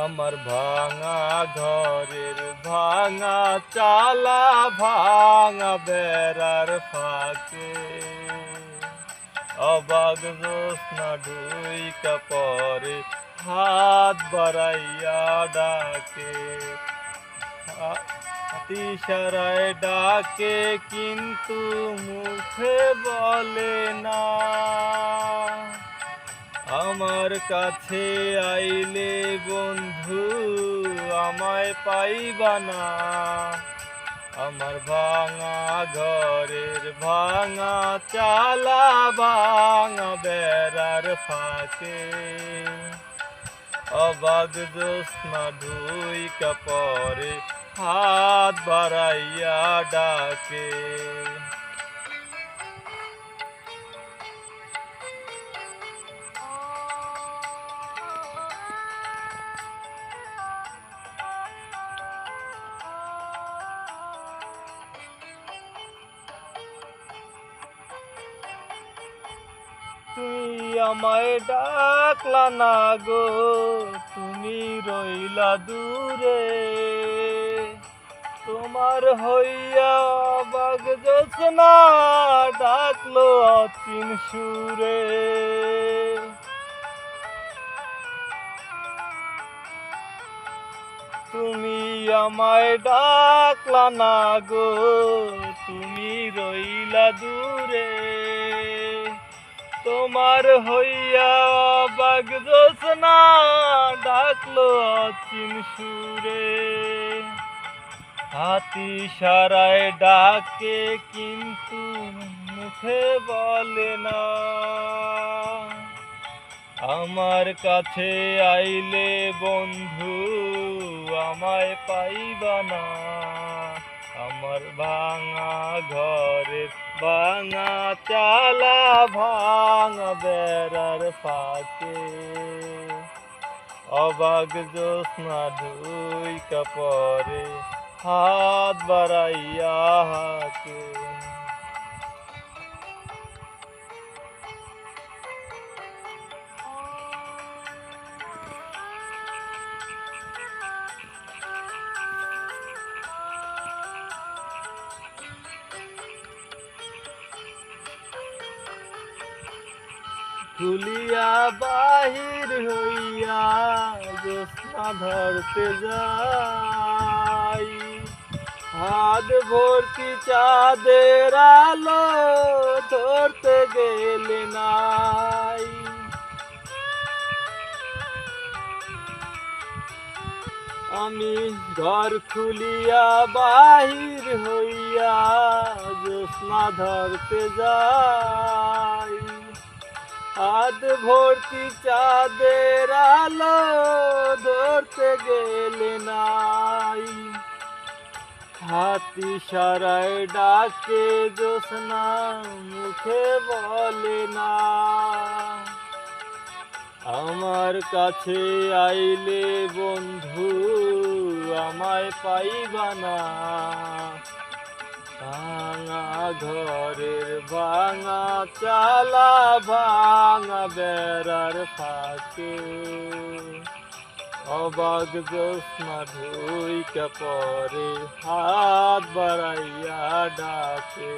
আমার ভাঙা ঘরের ভাঙা চালা, ভাঙা বেড়ার ফাঁকে। অবাগ জোৎস্না ঢুইকা পরে হাত বাড়াইয়া ডাকে। ইশারায় ডাকে, কিন্তু মুখে বলে না। আমার কাছে আইলে বন্ধু, আমায় পাইবা না। আমার ভাঙা ঘরের ভাঙা চালা ভাঙা বেড়ার ফাঁকে। অবাগ জোৎস্না ধুই কাপড়ে হাত বাড়াইয়া ডাকে। আমায় ডাকলা না গো, তুমি রইলা দূরে। তোমার হইয়া বাগ না ডাকলো অচিন সুরে। তুমি আমায় ডাকলা না গো, তুমি রইলা দূরে। তোমার হইয়া বাগ না ডাকলো অচিন সুরে। হাতি সারায় ডাকে, কিন্তু মুখে বলে না। আমার কাছে আইলে বন্ধু, আমায় পাইবা না। আমার ভাঙা ঘরে ভাঙা চালা ভাঙা বেড়ার ফাঁকে অবাগ জোৎস্না ধুই কাপড়ে হাত বাড়াইয়া হাকে খুলিয়া বাহির হইয়া জ্যোৎস্না ধরতে যাই। হাত ভর্তি চাঁদের আলো ধরতে গেলে নাই। আমি ঘর খুলিয়া বাহির হইয়া জ্যোৎস্না ধরতে যাই। হাত ভর্তি চাঁদের আলো ধরতে গেলে নাই। হাতি সারায় ডাকে জোসনা মুখে বলে না। আমার কাছে আইলে বন্ধু, আমায় পাইবা না। ভাঙা ঘরের ভাঙা চালা ভাঙা বেড়ার ফাঁকে। অবাধ জোৎস্না ধুইকে পরে হাত বাড়াইয়া ডাকে।